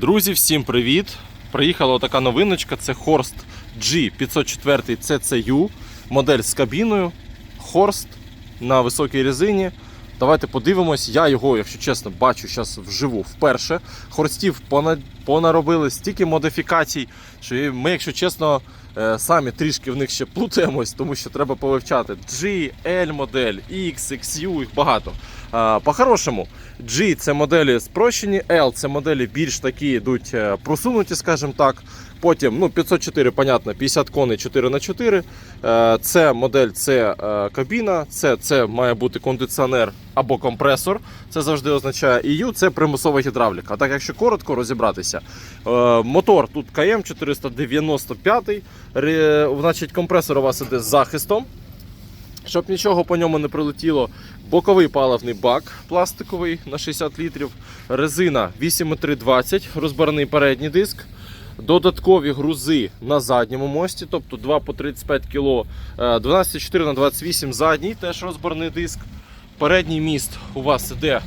Друзі, всім привіт! Приїхала така новиночка. Це Horst G504 CCU, модель з кабіною. Horst на високій резині. Давайте подивимось. Я його, якщо чесно, бачу зараз вживу вперше. Хорстів пона- понаробили стільки модифікацій, що ми, якщо чесно, самі трішки в них ще плутаємось, тому що треба повивчати G, L модель, X, XU, їх багато. По-хорошому, G це моделі спрощені, L це моделі більш такі йдуть е, просунуті, скажімо так. Потім ну, 504, понятно, 50 коней 4х4. Е, Це модель, це е, кабіна, це, це має бути кондиціонер або компресор. Це завжди означає EU, це примусова гідравліка. Так, якщо коротко розібратися, е, мотор тут КМ 495, значить компресор у вас іде з захистом. Щоб нічого по ньому не прилетіло, боковий паливний бак пластиковий на 60 літрів, резина 8,320, розбираний передній диск, додаткові грузи на задньому мості, тобто 2 по 35 кг, 12,4 на 28 задній, теж розборний диск. Передній міст у вас іде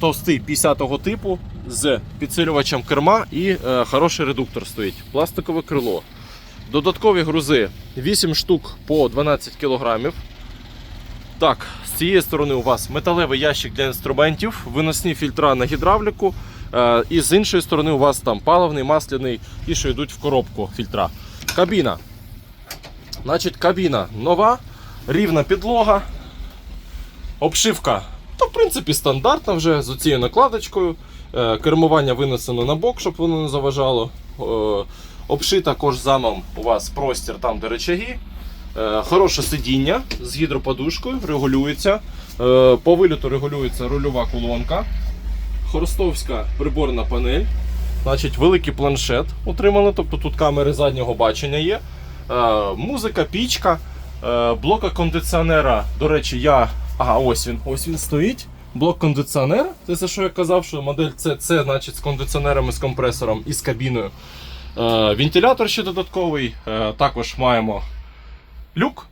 товстий 50-го типу з підсилювачем керма і е, хороший редуктор стоїть, пластикове крило. Додаткові грузи 8 штук по 12 кг. Так, з цієї сторони у вас металевий ящик для інструментів, виносні фільтра на гідравліку. Е, І з іншої сторони у вас там паливний, масляний, ті, що йдуть в коробку фільтра. Кабіна. Значить, кабіна нова, рівна підлога. Обшивка, та, в принципі, стандартна вже з оцією накладочкою. Е, Кермування винесено на бок, щоб воно не заважало. Е, Обшита кожзамом у вас простір там, де речаги. Хороше сидіння з гідроподушкою, регулюється. По виліту регулюється рульова колонка. Хорстовська приборна панель. Значить, великий планшет отримали, тобто тут камери заднього бачення є. Е, Музика, пічка, е, блока кондиціонера. До речі, я. Ага, ось він. Ось він стоїть. Блок кондиціонера. Це за що я казав, що модель CC, значить, з кондиціонером і з компресором і з кабіною. Е, Вентилятор ще додатковий. Е, Також маємо люк.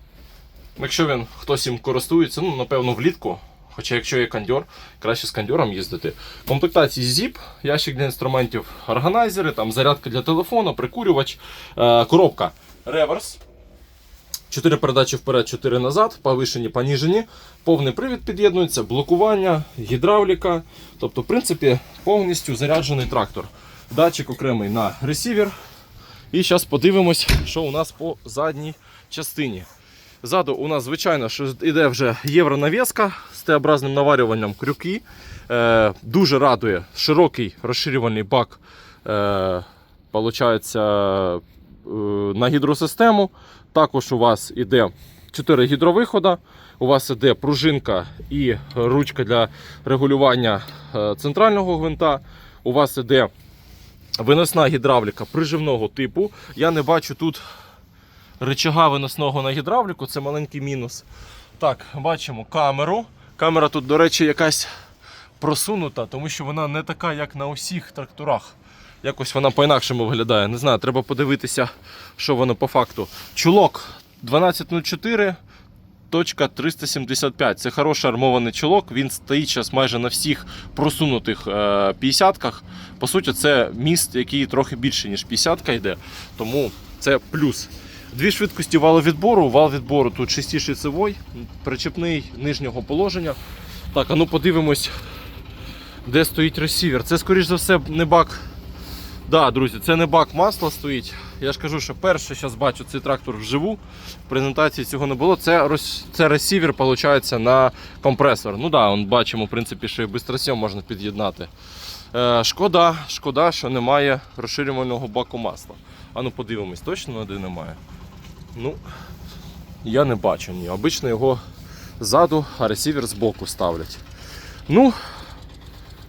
Якщо він хтось їм користується, ну, напевно, влітку. Хоча якщо є кандьор, краще з кандьором їздити. Комплектації ZIP, ящик для інструментів, органайзери, там зарядка для телефону, прикурювач, е, коробка реверс. 4 передачі вперед, 4 назад, повишені, поніжені. Повний привід під'єднується, блокування, гідравліка. Тобто, в принципі, повністю заряджений трактор. Датчик окремий на ресівер. І зараз подивимось, що у нас по задній частині. Ззаду у нас, звичайно, йде вже євронавіска з Т-образним наварюванням крюки. Е, дуже радує широкий розширювальний бак. Е, получається, е, на гідросистему. Також у вас іде 4 гідровихода. У вас іде пружинка і ручка для регулювання е, центрального гвинта. У вас іде виносна гідравліка приживного типу. Я не бачу тут рычага виносного на гідравліку, це маленький мінус. Так, бачимо камеру. Камера тут, до речі, якась просунута, тому що вона не така, як на усіх тракторах. Якось вона по-інакшому виглядає. Не знаю, треба подивитися, що воно по факту. Чулок 1204. 375. Це хороший армований чолок. Він стоїть зараз майже на всіх просунутих е, 50-ках. По суті, це міст, який трохи більше, ніж 50-ка йде. Тому це плюс. Дві швидкості валовідбору. Вал відбору тут шестишицевий, причепний нижнього положення. Так, а ну подивимось, де стоїть ресівер. Це, скоріш за все, не бак. Да, друзі, це не бак масла стоїть. Я ж кажу, що перше зараз бачу цей трактор вживу. В презентації цього не було. Це, це ресівер виходить, на компресор. Ну да, бачимо, в принципі, що і бистросйом можна під'єднати. Е, шкода, шкода, що немає розширювального баку масла. А ну подивимось, точно ноди немає. Ну, я не бачу ні. Обично його ззаду, а ресівер збоку ставлять. Ну,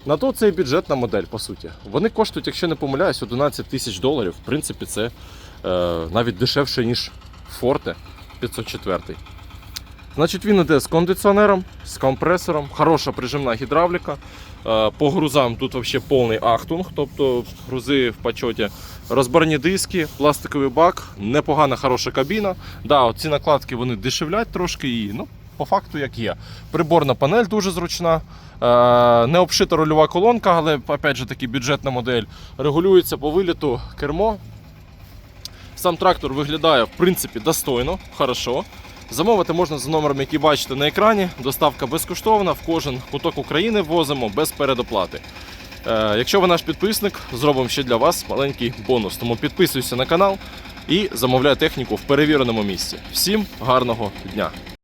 на то це і бюджетна модель, по суті. Вони коштують, якщо не помиляюсь, 11 тисяч доларів. В принципі, це е, навіть дешевше, ніж Forte 504. Значить, він іде з кондиціонером, з компресором, хороша прижимна гідравліка. Е, По грузам тут взагалі повний ахтунг, тобто грузи в почоті. Розборні диски, пластиковий бак, непогана хороша кабіна. Да, ці накладки вони дешевлять трошки і ну, по факту як є. Приборна панель дуже зручна. Е, не обшита рульова колонка, але опять же таки бюджетна модель. Регулюється по виліту кермо. Сам трактор виглядає в принципі достойно, хорошо. Замовити можна за номером, який бачите на екрані. Доставка безкоштовна, в кожен куток України ввозимо без передоплати. Е, якщо ви наш підписник, зробимо ще для вас маленький бонус. Тому підписуйся на канал і замовляй техніку в перевіреному місці. Всім гарного дня!